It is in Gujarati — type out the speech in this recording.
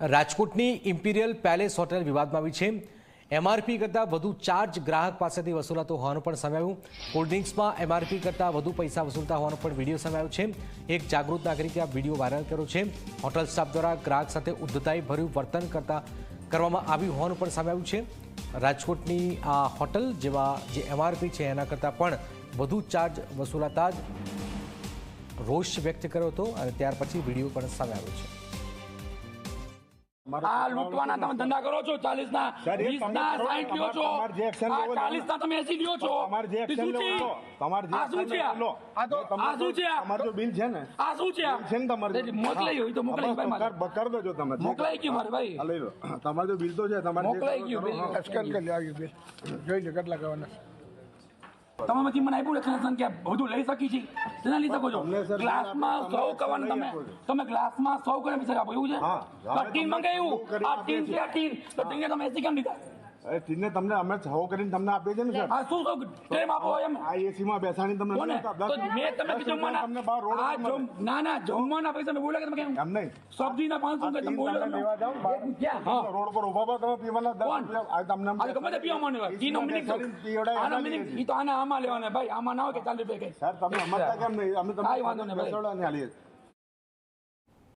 રાજકોટની ઇમ્પિરિયલ પેલેસ હોટેલ વિવાદમાં આવી છે. એમઆરપી કરતાં વધુ ચાર્જ ગ્રાહક પાસેથી વસૂલાતો હોવાનું પણ સામે આવ્યું કોલ્ડ ડ્રિંક્સમાં એમઆરપી કરતાં વધુ પૈસા વસૂલતા હોવાનો પણ વીડિયો સામે આવ્યો છે. એક જાગૃત નાગરિકે આ વીડિયો વાયરલ કર્યો છે. હોટલ સ્ટાફ દ્વારા ગ્રાહક સાથે ઉદ્ધતાઈ ભર્યું વર્તન કરતા કરવામાં આવ્યું હોવાનું પણ સામે આવ્યું છે. રાજકોટની આ હોટલ જેવા જે એમઆરપી છે એના કરતાં પણ વધુ ચાર્જ વસૂલાતા જ રોષ વ્યક્ત કર્યો હતો અને ત્યાર પછી વીડિયો પણ સામે આવ્યો છે. આ લૂંટવાના તમે ધંધા કરો છો ચાલીસ ના વીસ તમે ના લ્યો છો ચાલીસ ના એસી લ્યો છો શું છે? આ શું છે. આ શું છે આ? જો બિલ છે ને આ શું છે? છે ને તમારે મોકલાઈ હોય તો મોકલાઈ ભાઈ. બકર દેજો તમે મોકલાઈ ગયું મારે ભાઈ. આ લઈ લો તમારે જો બિલ તો છે તમારે મોકલાઈ ગયું. બિલ. સ્કેન કરી લેવા બિલ જોઈ લો કેટલા કરવાના તમે પછી મને આપ્યું એક્સપ્લેનેશન કે બધું લઈ શકી છે. તેના લઈ શકો છો ગ્લાસમાં સૌ કરવાનું તમે તમે. ગ્લાસમાં સૌ કરે પૈસા આપો એવું છે? ટીન મંગાવ્યું આ ટીન છે આ ટીન તો ટીનને તમે એસી કેમ લીધા? ટીને તમને અમે સહો કરીને તમને આપીએ છીએ ને સર હા શું શું આપો એમ આ એસી માં બેસાડી તમને કોને મેં તમે કીધું રૂપિયા તમને બહાર રોડ આ ના ના જમવાના પૈસા મે બોલ્યા કે તમે કેમ એમ નહીં પાંચસો આ તમે ટીન તમે. લેવા જાવ ને બહાર. રોડ પર ઊભા તમે પીવાના દસ કોણ? રૂપિયા આ તમને આ ગમે તે પીવા હોય. ટીનો મિનિંગ આ લીધે. ઈ તો આના આમાં લેવાના ભાઈ આમાં ના હોય કે ચાલીસ રૂપિયા કે સર તમે અમારતા કેમ નહીં અમે તમને કાંઈ વાંધો નહીં ભાઈ. બેસાડવા નહીં આલીએ.